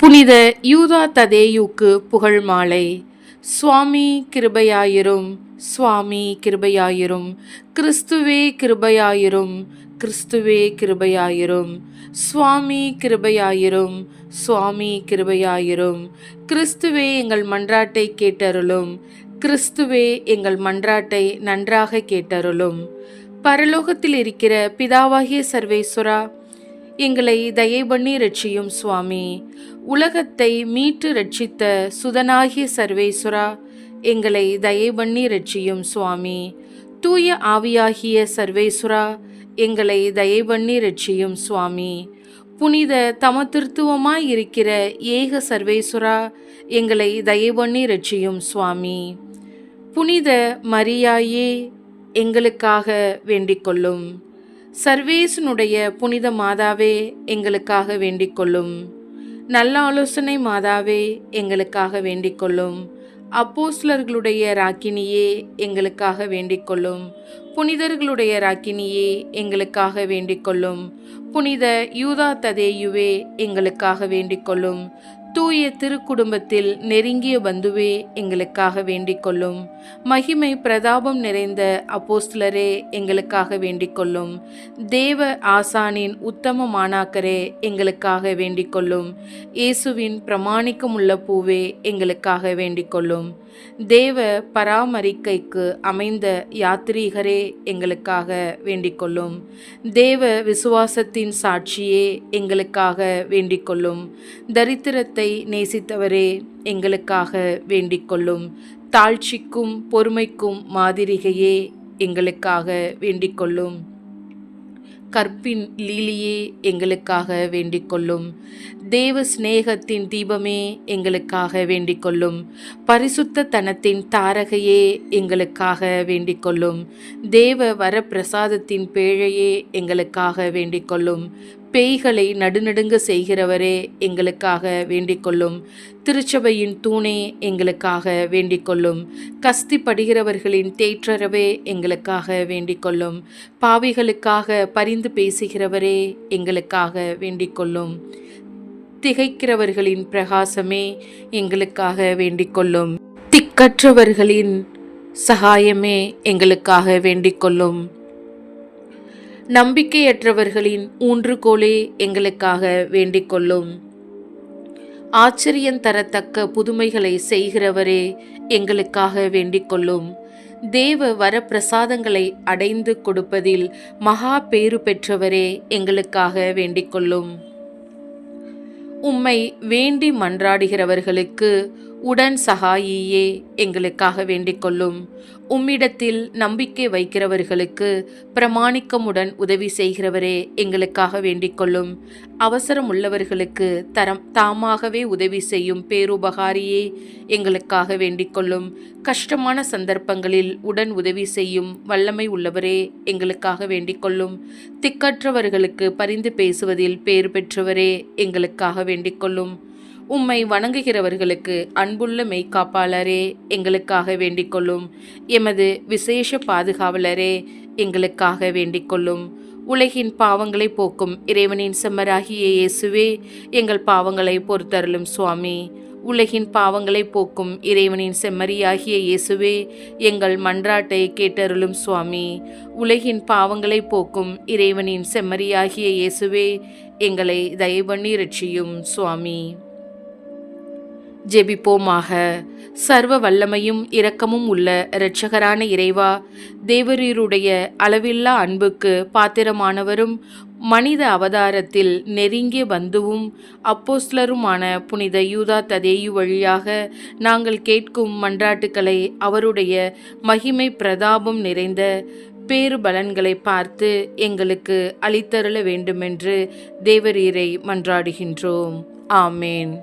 புனித யூதா ததேயுக்கு புகழ் மாலை. சுவாமி கிருபையாயிரும் சுவாமி கிருபையாயிரும் கிறிஸ்துவே கிருபையாயிரும் கிறிஸ்துவே கிருபையாயிரும் சுவாமி கிருபையாயிரும் சுவாமி கிருபையாயிரும். கிறிஸ்துவே எங்கள் மன்றாட்டை கேட்டருளும் கிறிஸ்துவே எங்கள் மன்றாட்டை நன்றாக கேட்டருளும். பரலோகத்தில் இருக்கிற பிதாவாகிய சர்வேஸ்வரா எங்களை தயை பண்ணி ரட்சியும் சுவாமி. உலகத்தை மீட்டு ரட்சித்த சுதனாகிய சர்வேஸ்வரா எங்களை தயை பண்ணி ரட்சியும் சுவாமி. தூய ஆவியாகிய சர்வேஸ்வரா எங்களை தயை பண்ணி ரட்சியும் சுவாமி. புனித தமத்திருத்துவமாய் இருக்கிற ஏக சர்வேஸ்வரா எங்களை தயை பண்ணி ரட்சியும் சுவாமி. புனித மரியாயே எங்களுக்காக வேண்டிக் கொள்ளும் சர்வேசனுடைய புனித மாதாவே எங்களுக்காக வேண்டிக் கொள்ளும் நல்ல ஆலோசனை மாதாவே எங்களுக்காக வேண்டிக் கொள்ளும் அப்போஸ்லர்களுடைய ராக்கினியே எங்களுக்காக வேண்டிக் கொள்ளும் புனிதர்களுடைய ராக்கினியே எங்களுக்காக வேண்டிக் கொள்ளும் புனித யூதா ததேயுவே எங்களுக்காக வேண்டிக் கொள்ளும் தூய திருக்குடும்பத்தில் நெருங்கிய பந்துவே எங்களுக்காக வேண்டிக் கொள்ளும். மகிமை பிரதாபம் நிறைந்த அப்போஸ்லரே எங்களுக்காக வேண்டிக் கொள்ளும். தேவ ஆசானின் உத்தம மாணாக்கரே எங்களுக்காக வேண்டிக் கொள்ளும். இயேசுவின் பிரமாணிக்கமுள்ள பூவே எங்களுக்காக வேண்டிக் கொள்ளும். தேவ பராமரிக்கைக்கு அமைந்த யாத்ரீகரே எங்களுக்காக வேண்டிக் கொள்ளும். தேவ விசுவாசத்தின் சாட்சியே எங்களுக்காக வேண்டிக் கொள்ளும். தரித்திரத்தை நேசித்தவரே எங்களுக்காக வேண்டிக் கொள்ளும் தாழ்ச்சிக்கும் பொறுமைக்கும் மாதிரிகையே எங்களுக்காக வேண்டிக் கொள்ளும் கற்பின் லீலியே எங்களுக்காக வேண்டிக் கொள்ளும் தேவ சிநேகத்தின் தீபமே எங்களுக்காக வேண்டிக் கொள்ளும் பரிசுத்த தனத்தின் தாரகையே எங்களுக்காக வேண்டிக் கொள்ளும் தேவ வரப்பிரசாதத்தின் பேழையே எங்களுக்காக வேண்டிக் கொள்ளும் பேய்களை நடுநடுங்க செய்கிறவரே எங்களுக்காக வேண்டிக் கொள்ளும் திருச்சபையின் தூணே எங்களுக்காக வேண்டிக் கொள்ளும் கஸ்தி படுகிறவர்களின் தேற்றரவே எங்களுக்காக வேண்டிக் கொள்ளும் பாவிகளுக்காக பரிந்து பேசுகிறவரே எங்களுக்காக வேண்டிக் கொள்ளும் திகைக்கிறவர்களின் பிரகாசமே எங்களுக்காக வேண்டிக் கொள்ளும் திக்கற்றவர்களின் சகாயமே எங்களுக்காக வேண்டிக் கொள்ளும் நம்பிக்கையற்றவர்களின் ஊன்றுகோலே எங்களுக்காக வேண்டிக் கொள்ளும் ஆச்சரியம் தரத்தக்க புதுமைகளை செய்கிறவரே எங்களுக்காக வேண்டிக் கொள்ளும் தேவ வரப்பிரசாதங்களை அடைந்து கொடுப்பதில் மகா பேறு பெற்றவரே எங்களுக்காக வேண்டிக் கொள்ளும் உம்மை வேண்டி மன்றாடுகிறவர்களுக்கு உடன் சகாயியே எங்களுக்காக வேண்டிக் கொள்ளும் உம்மிடத்தில் நம்பிக்கை வைக்கிறவர்களுக்கு பிரமாணிக்கமுடன் உதவி செய்கிறவரே எங்களுக்காக வேண்டிக் கொள்ளும் அவசரம் உள்ளவர்களுக்கு தரம் தாமாகவே உதவி செய்யும் பேருபகாரியே எங்களுக்காக வேண்டிக் கொள்ளும் கஷ்டமான சந்தர்ப்பங்களில் உடன் உதவி செய்யும் வல்லமை உள்ளவரே எங்களுக்காக வேண்டிக் கொள்ளும் திக்கற்றவர்களுக்கு பரிந்து பேசுவதில் பேறு பெற்றவரே எங்களுக்காக வேண்டிக் கொள்ளும் உம்மை வணங்குகிறவர்களுக்கு அன்புள்ள மெய்க்காப்பாளரே எங்களுக்காக வேண்டிக்கொள்ளும். எமது விசேஷ பாதுகாவலரே எங்களுக்காக வேண்டிக்கொள்ளும். உலகின் பாவங்களை போக்கும் இறைவனின் செம்மராகிய இயேசுவே எங்கள் பாவங்களை பொறுத்தருளும் சுவாமி. உலகின் பாவங்களை போக்கும் இறைவனின் செம்மறியாகிய இயேசுவே எங்கள் மன்றாட்டை கேட்டருளும் சுவாமி. உலகின் பாவங்களை போக்கும் இறைவனின் செம்மறியாகிய இயேசுவே எங்களை தயவண்ணி ரட்சியும் சுவாமி. ஜெபிப்போமாக. சர்வ வல்லமையும் இரக்கமும் உள்ள இரட்சகரான இறைவா தேவரீருடைய அளவில்லா அன்புக்கு பாத்திரமானவரும் மனித அவதாரத்தில் நெருங்கிய பந்துவும் அப்போஸ்லருமான புனித யூதா ததேயு வழியாக நாங்கள் கேட்கும் மன்றாட்டுக்களை அவருடைய மகிமை பிரதாபம் நிறைந்த பேறு பலன்களை பார்த்து எங்களுக்கு அளித்தருள வேண்டுமென்று தேவரீரை மன்றாடுகின்றோம். ஆமேன்.